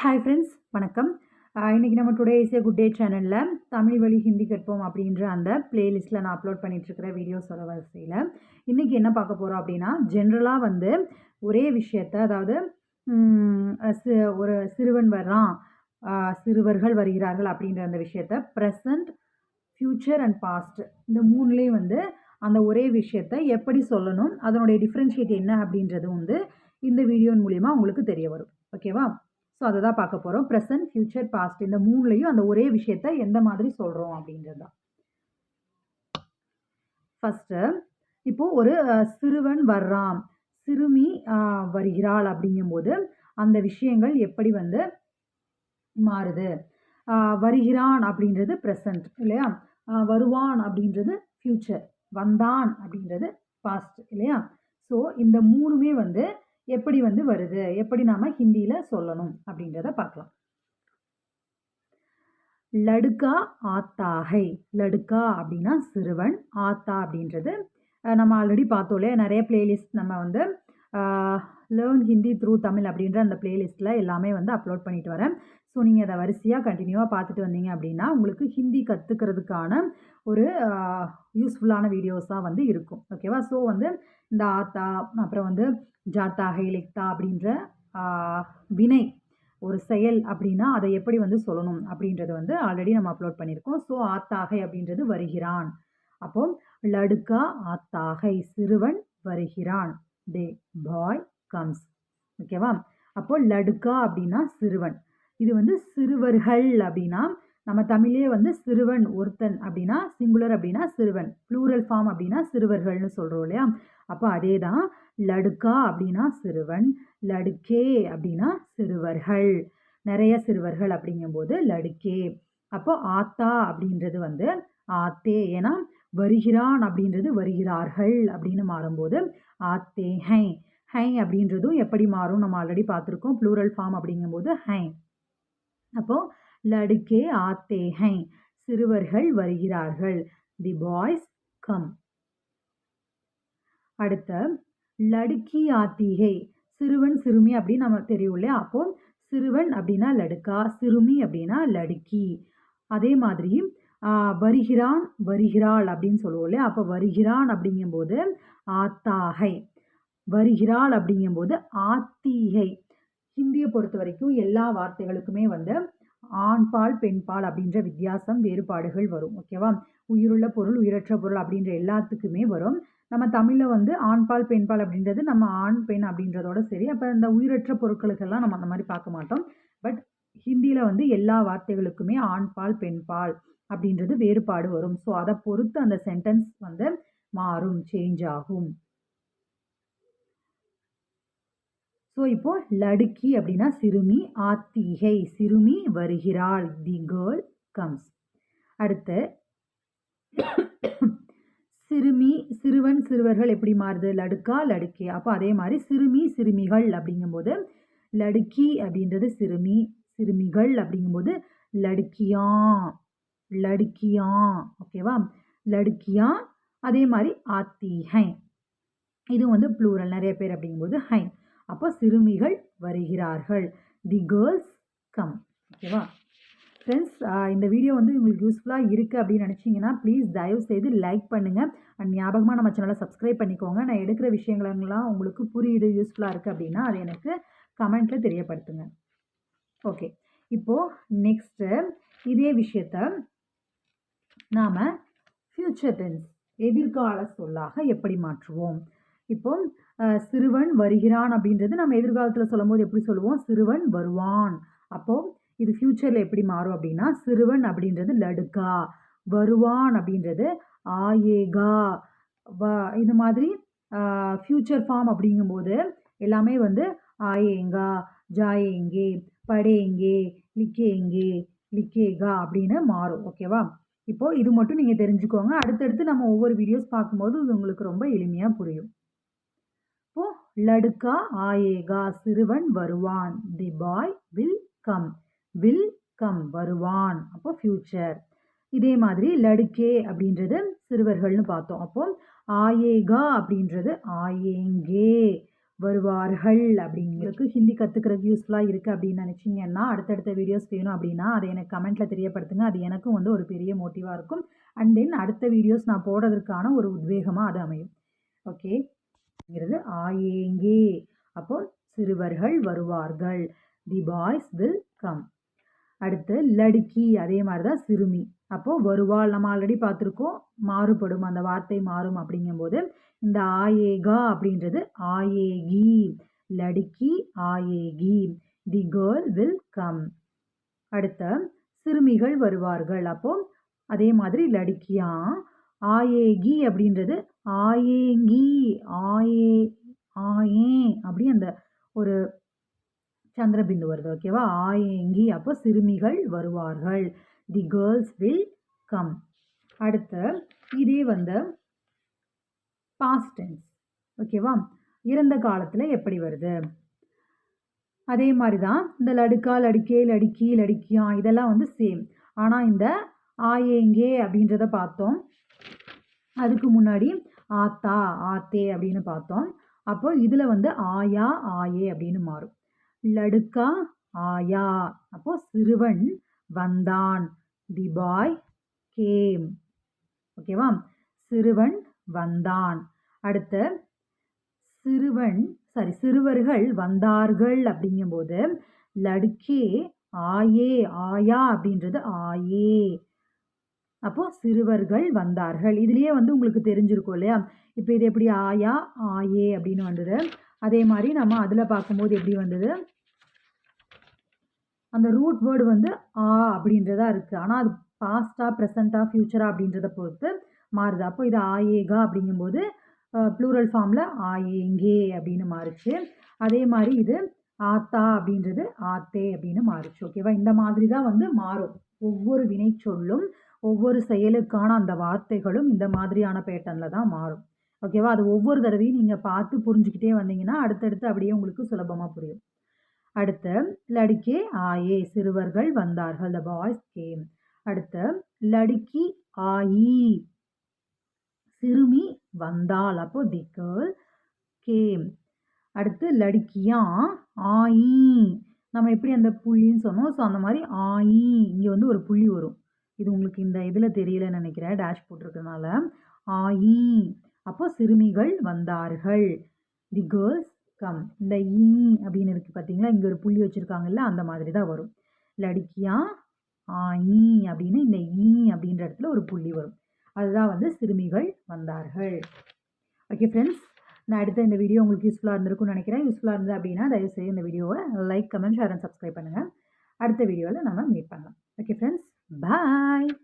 Hi friends வணக்கம். இன்றைக்கி இன்னைக்கு நம்ம today is a good day சேனலில் தமிழ் வழி ஹிந்தி கற்போம் அப்படின்ற அந்த பிளேலிஸ்ட்டில் நான் அப்லோட் பண்ணிகிட்ருக்கிற வீடியோஸோட வரிசையில் இன்றைக்கி என்ன பார்க்க போகிறோம் அப்படின்னா ஜென்ரலாக வந்து ஒரே விஷயத்த அதாவது ஒரு சிறுவன் வர்றான் சிறுவர்கள் வருகிறார்கள் அப்படின்ற அந்த விஷயத்த ப்ரெசண்ட் ஃப்யூச்சர் அண்ட் பாஸ்ட் இந்த மூணுலேயும் வந்து அந்த ஒரே விஷயத்த எப்படி சொல்லணும் அதனுடைய டிஃப்ரென்ஷியேட் என்ன அப்படின்றது வந்து இந்த வீடியோன் மூலிமா உங்களுக்கு தெரிய வரும். ஓகேவா ஸோ அதை தான் பார்க்க போகிறோம் ப்ரெசன்ட் ஃப்யூச்சர் பாஸ்ட் இந்த மூணுலேயும் அந்த ஒரே விஷயத்த எந்த மாதிரி சொல்கிறோம் அப்படின்றது தான். ஃபஸ்ட்டு இப்போது ஒரு சிறுவன் வர்றான். சிறுமி வருகிறாள் அப்படிங்கும்போது அந்த விஷயங்கள் எப்படி வந்து மாறுது? வருகிறான் அப்படின்றது ப்ரெசன்ட் இல்லையா? வருவான் அப்படின்றது ஃப்யூச்சர் வந்தான் அப்படின்றது பாஸ்ட் இல்லையா? ஸோ இந்த மூணுமே வந்து எப்படி வந்து வருது? எப்படி நாம ஹிந்தியில் சொல்லணும்? அப்படின்றத பார்க்கலாம். லடுக்கா ஆத்தாகை. லடுக்கா அப்படின்னா சிறுவன் ஆத்தா அப்படின்றது நம்ம ஆல்ரெடி பார்த்தோம் இல்லையா? நிறைய பிளேலிஸ்ட் நம்ம வந்து லேர்ன் ஹிந்தி த்ரூ தமிழ் அப்படின்ற அந்த பிளேலிஸ்ட்டில் எல்லாமே வந்து அப்லோட் பண்ணிட்டு வரேன். ஸோ நீங்கள் அதை வரிசையாக கண்டினியூவாக பார்த்துட்டு வந்தீங்க அப்படின்னா உங்களுக்கு ஹிந்தி கற்றுக்கிறதுக்கான ஒரு யூஸ்ஃபுல்லான வீடியோஸாக வந்து இருக்கும். ஓகேவா ஸோ வந்து இந்த ஆத்தா அப்புறம் வந்து ஜாத்தாகை லிக்தா அப்படின்ற வினை ஒரு செயல் அப்படின்னா அதை எப்படி வந்து சொல்லணும் அப்படின்றது வந்து ஆல்ரெடி நம்ம அப்லோட் பண்ணியிருக்கோம். ஸோ ஆத்தாகை அப்படின்றது வருகிறான். அப்போ லடுக்கா ஆத்தாகை சிறுவன் வருகிறான். தே பாய் கம்ஸ் ஓகேவா அப்போ லடுக்கா அப்படின்னா சிறுவன். இது வந்து சிறுவர்கள் அப்படின்னா நம்ம தமிழே வந்து சிறுவன் ஒருத்தன் அப்படின்னா சிங்குலர் அப்படின்னா சிறுவன் ப்ளூரல் ஃபார்ம் அப்படின்னா சிறுவர்கள்னு சொல்கிறோம் இல்லையா? அப்போ அதே தான் லடுக்கா அப்படின்னா சிறுவன் லடுக்கே அப்படின்னா சிறுவர்கள். நிறைய சிறுவர்கள் அப்படிங்கும்போது லடுக்கே. அப்போ ஆத்தா அப்படின்றது வந்து ஆத்தே ஏன்னா வருகிறான் அப்படின்றது வருகிறார்கள் அப்படின்னு மாறும்போது ஆத்தே ஹை. ஹை அப்படின்றதும் எப்படி மாறும்? நம்ம ஆல்ரெடி பார்த்துருக்கோம் ப்ளூரல் ஃபார்ம் அப்படிங்கும்போது ஹை. அப்போது லடுக்கே ஆத்தே ஹை சிறுவர்கள் வருகிறார்கள். The boys come. அடுத்த லடுக்கி ஆத்திகை. சிறுவன் சிறுமி அப்படின்னு நம்ம தெரியும் இல்லையா? அப்போ சிறுவன் அப்படின்னா லடுக்கா சிறுமி அப்படின்னா லடுக்கி. அதே மாதிரி வருகிறான் வருகிறாள் அப்படின்னு சொல்லுவோம் இல்லையா? அப்போ வருகிறான் அப்படிங்கும்போது ஆத்தாகை. வருகிறாள் அப்படிங்கும்போது ஆத்தீகை. ஹிந்தியை பொறுத்த வரைக்கும் எல்லா வார்த்தைகளுக்குமே வந்து ஆண்பால் பெண்பால் அப்படின்ற வித்தியாசம் வேறுபாடுகள் வரும் ஓகேவா உயிருள்ள பொருள் உயிரற்ற பொருள் அப்படின்ற எல்லாத்துக்குமே வரும். நம்ம தமிழில் வந்து ஆண்பால் பெண்பால் அப்படின்றது நம்ம ஆண் பெண் அப்படின்றதோட சரி. அப்போ இந்த உயிரற்ற பொருட்களுக்கெல்லாம் நம்ம அந்த மாதிரி பார்க்க மாட்டோம். பட் ஹிந்தியில் வந்து எல்லா வார்த்தைகளுக்குமே ஆண்பால் பெண்பால் அப்படின்றது வேறுபாடு வரும். ஸோ அதை பொறுத்து அந்த சென்டென்ஸ் வந்து மாறும் சேஞ்ச் ஆகும். ஸோ இப்போது லடுக்கி அப்படின்னா சிறுமி ஆத்திகை சிறுமி வருகிறாள். தி கேர்ள் கம்ஸ் அடுத்து சிறுமி சிறுவன் சிறுவர்கள் எப்படி மாறுது? லடுக்கா லடுக்கே. அப்போ அதே மாதிரி சிறுமி சிறுமிகள் அப்படிங்கும்போது லடுக்கி அப்படின்றது சிறுமி சிறுமிகள் அப்படிங்கும்போது லடுக்கியா லடுக்கியா ஓகேவா? லடுக்கியா அதே மாதிரி ஆத்தி ஹை இது வந்து ப்ளூரல் நிறைய பேர் அப்படிங்கும்போது ஹை. அப்போ சிறுமிகள் வருகிறார்கள். தி கேர்ள்ஸ் கம் ஓகேவா ஃப்ரெண்ட்ஸ் இந்த வீடியோ வந்து உங்களுக்கு யூஸ்ஃபுல்லாக இருக்குது அப்படின்னு நினச்சிங்கன்னா ப்ளீஸ் தயவு செய்து லைக் பண்ணுங்கள் அண்ட் ஞாபகமாக நம்ம சேனலை சப்ஸ்கிரைப் பண்ணிக்கோங்க. நான் எடுக்கிற விஷயங்களெல்லாம் உங்களுக்கு புரியுது யூஸ்ஃபுல்லாக இருக்குது அப்படின்னா அது எனக்கு கமெண்ட்டில் தெரியப்படுத்துங்க. ஓகே இப்போது நெக்ஸ்ட்டு இதே விஷயத்த நாம் ஃப்யூச்சர் டென்ஸ் எதிர்கால சொல்லாக எப்படி மாற்றுவோம்? இப்போ சிறுவன் வருகிறான் அப்படின்றது நம்ம எதிர்காலத்தில் சொல்லும்போது எப்படி சொல்லுவோம்? சிறுவன் வருவான். அப்போ இது ஃப்யூச்சரில் எப்படி மாறும் அப்படின்னா சிறுவன் அப்படின்றது லடுக்கா வருவான் அப்படின்றது ஆயேகா. வ இது மாதிரி ஃப்யூச்சர் ஃபார்ம் அப்படிங்கும்போது எல்லாமே வந்து ஆயேங்கா ஜாயேங்கே படேங்கே லிக்கேங்கே லிக்கேகா அப்படின்னு மாறும். ஓகேவா இப்போது இது மட்டும் நீங்கள் தெரிஞ்சுக்கோங்க. அடுத்தடுத்து நம்ம ஒவ்வொரு வீடியோஸ் பார்க்கும்போது இது உங்களுக்கு ரொம்ப எளிமையாக புரியும். லடுக்கா ஆயேகா சிறுவன் வருவான். The boy will come will come வருவான். அப்போ ஃப்யூச்சர் இதே மாதிரி லடுக்கே அப்படின்றது சிறுவர்கள்னு பார்த்தோம். அப்போ ஆயேகா அப்படின்றது ஆயேங்கே வருவார்கள் அப்படிங்கிறதுக்கு ஹிந்தி கற்றுக்கிறதுக்கு யூஸ்ஃபுல்லாக இருக்குது அப்படின்னு நினச்சிங்கன்னா அடுத்தடுத்த வீடியோஸ் வேணும் அப்படின்னா அதை எனக்கு கமெண்ட்டில் தெரியப்படுத்துங்க. அது எனக்கும் வந்து ஒரு பெரிய மோட்டிவாக இருக்கும். அண்ட் தென் அடுத்த வீடியோஸ் நான் போடுறதுக்கான ஒரு உத்வேகமாக அது அமையும். ஓகே அப்படிங்கிறது ஆயேங்கே. அப்போ சிறுவர்கள் வருவார்கள். தி பாய்ஸ் வில் கம் அடுத்து லடுக்கி அதே மாதிரி தான் சிறுமி. அப்போது வருவாள் நம்ம ஆல்ரெடி பார்த்துருக்கோம். மாறுபடும் அந்த வார்த்தை மாறும் அப்படிங்கும்போது இந்த ஆயேகா அப்படின்றது ஆயேகி. லடுக்கி ஆயேகி. தி கேர்ள் வில் கம் அடுத்த சிறுமிகள் வருவார்கள். அப்போ அதே மாதிரி லடுக்கியா ஆயேகி அப்படின்றது ஆயேங்கி ஆயே ஆயே அப்படி அந்த ஒரு சந்திரபிந்து வருது ஓகேவா ஆயேங்கி அப்போ சிறுமிகள் வருவார்கள். தி கேர்ள்ஸ் வில் கம் அடுத்து இதே வந்து பாஸ்ட் டென்ஸ் ஓகேவா இறந்த காலத்தில் எப்படி வருது? அதே மாதிரி தான் இந்த லடுக்கா லடுக்கே லடுக்கி லடுக்கியா இதெல்லாம் வந்து சேம் ஆனால் இந்த ஆயேங்கே அப்படின்றத பார்த்தோம். அதுக்கு முன்னாடி ஆத்தா ஆத்தே அப்படின்னு பார்த்தோம். அப்போ இதில் வந்து ஆயா ஆயே அப்படின்னு மாறும். லடுக்கா ஆயா. அப்போ சிறுவன் வந்தான். The boy came. ஓகேவா? சிறுவன் வந்தான். அடுத்த சிறுவன் சாரி சிறுவர்கள் வந்தார்கள் அப்படிங்கும்போது லடுக்கே ஆயே ஆயா அப்படின்றது ஆயே. அப்போ சிறுவர்கள் வந்தார்கள். இதுலேயே வந்து உங்களுக்கு தெரிஞ்சிருக்கும் இல்லையா? இப்போ இது எப்படி ஆயா ஆயே அப்படின்னு வந்தது. அதே மாதிரி நம்ம அதில் பார்க்கும்போது எப்படி வந்தது? அந்த ரூட் வேர்டு வந்து ஆ அப்படின்றதா இருக்குது ஆனால் அது பாஸ்டா ப்ரெசண்ட்டாக ஃப்யூச்சராக அப்படின்றத பொறுத்து மாறுது. அப்போ இது ஆயேகா அப்படிங்கும்போது ப்ளூரல் ஃபார்மில் ஆயேங்கே அப்படின்னு மாறுச்சு. அதே மாதிரி இது ஆத்தா அப்படின்றது ஆத்தே அப்படின்னு மாறுச்சு. ஓகேவா? இந்த மாதிரி தான் வந்து மாறும். ஒவ்வொரு வினைச்சொல்லும் ஒவ்வொரு செயலுக்கான அந்த வார்த்தைகளும் இந்த மாதிரியான பேட்டர்னில் தான் மாறும். ஓகேவா அது ஒவ்வொரு தடவையும் நீங்கள் பார்த்து புரிஞ்சுக்கிட்டே வந்தீங்கன்னா அடுத்தடுத்து அப்படியே உங்களுக்கு சுலபமாக புரியும். அடுத்து லடுக்கே ஆயே சிறுவர்கள் வந்தார்கள். த பாய்ஸ் கேம் அடுத்து லடுக்கி ஆயி சிறுமி வந்தாள். அப்போ தி கேர்ள் கேம் அடுத்து லடுக்கியா ஆயி. நம்ம எப்படி அந்த புள்ளின்னு சொன்னோம்? ஸோ அந்த மாதிரி ஆயி இங்கே வந்து ஒரு புள்ளி வரும். இது உங்களுக்கு இந்த இதில் தெரியலன்னு நினைக்கிறேன் டேஷ் போட்டிருக்கனால ஆயி அப்போ சிறுமிகள் வந்தார்கள். தி கேர்ள்ஸ் கம் இந்த ஈ அப்படின்னு இருக்குது பார்த்தீங்களா இங்கே ஒரு புள்ளி வச்சுருக்காங்கல்ல அந்த மாதிரி தான் வரும். லடுக்கியா ஆயி அப்படின்னு இந்த ஈ அப்படின்ற இடத்துல ஒரு புள்ளி வரும். அதுதான் வந்து சிறுமிகள் வந்தார்கள். ஓகே ஃப்ரெண்ட்ஸ் நான் அடுத்த இந்த வீடியோ உங்களுக்கு யூஸ்ஃபுல்லாக இருந்திருக்கும்னு நினைக்கிறேன். யூஸ்ஃபுல்லாக இருந்தது அப்படின்னா தயவுசெய்து இந்த வீடியோவை like comment share and subscribe பண்ணுங்கள் அடுத்த வீடியோவில் நம்ம மீட் பண்ணலாம். Okay friends Bye.